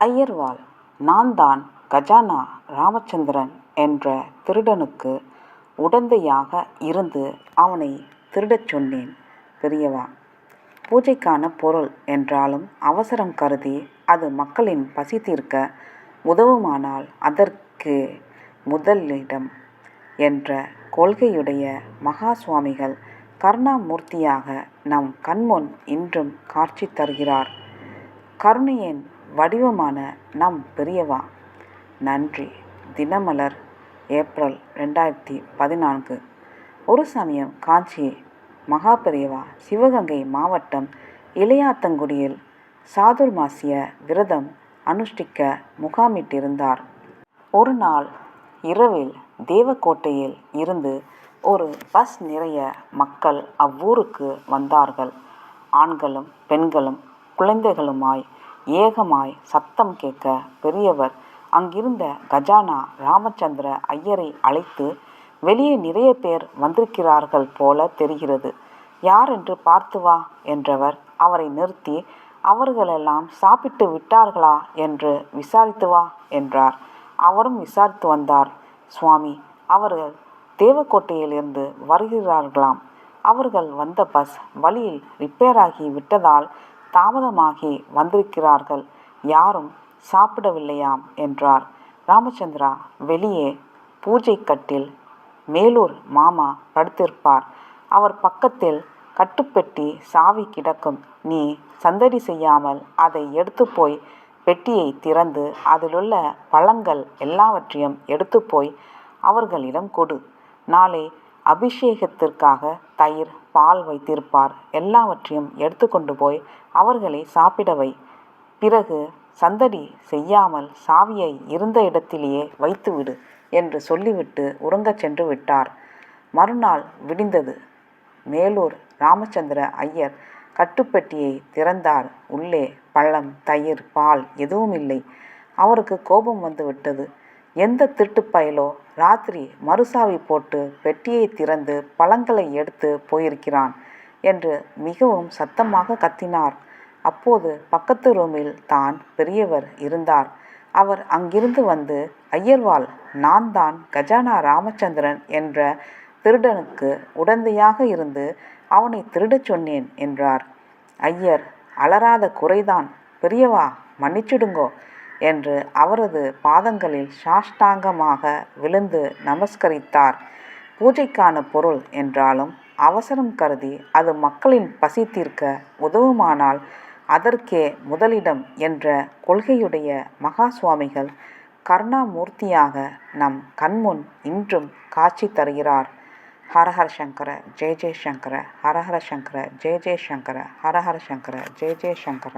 அய்யர்வாள் நான் தான் கஜானா ராமச்சந்திரன் என்ற திருடனுக்கு உடந்தையாக இருந்து அவனை திருடச் சொன்னேன் பெரியவா. பூஜைக்கான பொருள் என்றாலும் அவசரம் கருதி அது மக்களின் பசி தீர்க்க உதவுமானால் அதற்கு முதலிடம் என்ற கொள்கையுடைய மகா சுவாமிகள் கருணாமூர்த்தியாக நம் கண்முன் இன்றும் காட்சி தருகிறார். கருணையின் வடிவமான நம் பெரியவா. நன்றி. தினமலர் ஏப்ரல் ரெண்டாயிரத்தி பதினான்கு. ஒரு சமயம் காஞ்சி மகா பெரியவா சிவகங்கை மாவட்டம் இளையாத்தங்குடியில் சாதுர்மாசிய விரதம் அனுஷ்டிக்க முகாமிட்டிருந்தார். ஒரு நாள் இரவில் தேவக்கோட்டையில் இருந்து ஒரு பஸ் நிறைய மக்கள் அவ்வூருக்கு வந்தார்கள். ஆண்களும் பெண்களும் குழந்தைகளுமாய் ஏகமாய் சத்தம் கேட்க பெரியவர் அங்கிருந்த கஜானா ராமச்சந்திர ஐயரை அழைத்து வெளியே நிறைய பேர் வந்திருக்கிறார்கள் போல தெரிகிறது. யார் என்று பார்த்து வா என்றவர். அவரை நிறுத்தி அவர்களெல்லாம் சாப்பிட்டு விட்டார்களா என்று விசாரித்து வா என்றார். அவரும் விசாரித்து வந்தார். சுவாமி அவர்கள் தேவக்கோட்டையிலிருந்து வருகிறார்களாம். அவர்கள் வந்த பஸ் வழியில் ரிப்பேராகி விட்டதால் தாமதமாகி வந்திருக்கிறார்கள். யாரும் சாப்பிடவில்லையாம் என்றார். ராமச்சந்திரா வெளியே பூஜை கட்டில் மேலூர் மாமா படுத்திருப்பார். அவர் பக்கத்தில் கட்டுப்பெட்டி சாவி கிடக்கும். நீ சந்தடி செய்யாமல் அதை எடுத்து போய் பெட்டியை திறந்து அதிலுள்ள பழங்கள் எல்லாவற்றையும் எடுத்து போய் அவர்களிடம் கொடு. நாளை அபிஷேகத்திற்காக தயிர் பால் வைத்திருப்பார். எல்லாவற்றையும் எடுத்து கொண்டு போய் அவர்களை சாப்பிடவை பிறகு சந்தடி செய்யாமல் சாவியை இருந்த இடத்திலேயே வைத்துவிடு என்று சொல்லிவிட்டு உறங்கச் சென்று விட்டார். மறுநாள் விடிந்தது. மேலூர் ராமச்சந்திர ஐயர் கட்டுப்பெட்டியை திறந்தார். உள்ளே பழம் தயிர் பால் எதுவும் இல்லை அவருக்கு கோபம் வந்துவிட்டது எந்த திருட்டுப்பயலோ ராத்திரி மறுசாவி போட்டு பெட்டியை திறந்து பழங்களை எடுத்து போயிருக்கிறான் என்று மிகவும் சத்தமாக கத்தினார். அப்போது பக்கத்து ரூமில் தான் பெரியவர் இருந்தார். அவர் அங்கிருந்து வந்து ஐயர்வாள் நான் தான் கஜானா ராமச்சந்திரன் என்ற திருடனுக்கு உடந்தையாக இருந்து அவனை திருடச் சொன்னேன் என்றார். ஐயர் அலராத குறைதான். பெரியவா மன்னிச்சிடுங்கோ. என்று அவரது பாதங்களில் சாஷ்டாங்கமாக விழுந்து நமஸ்கரித்தார். பூஜைக்கான பொருள் என்றாலும் அவசரம் கருதி அது மக்களின் பசி தீர்க்க உதவுமானால் அதற்கே முதலிடம் என்ற கொள்கையுடைய மகா சுவாமிகள் கருணாமூர்த்தியாக நம் கண்முன் இன்றும் காட்சி தருகிறார். ஹரஹர சங்கர ஜெய ஜெய சங்கர ஹரஹர சங்கர ஜெய ஜெய சங்கர ஹரஹர சங்கர ஜெய ஜெய சங்கர.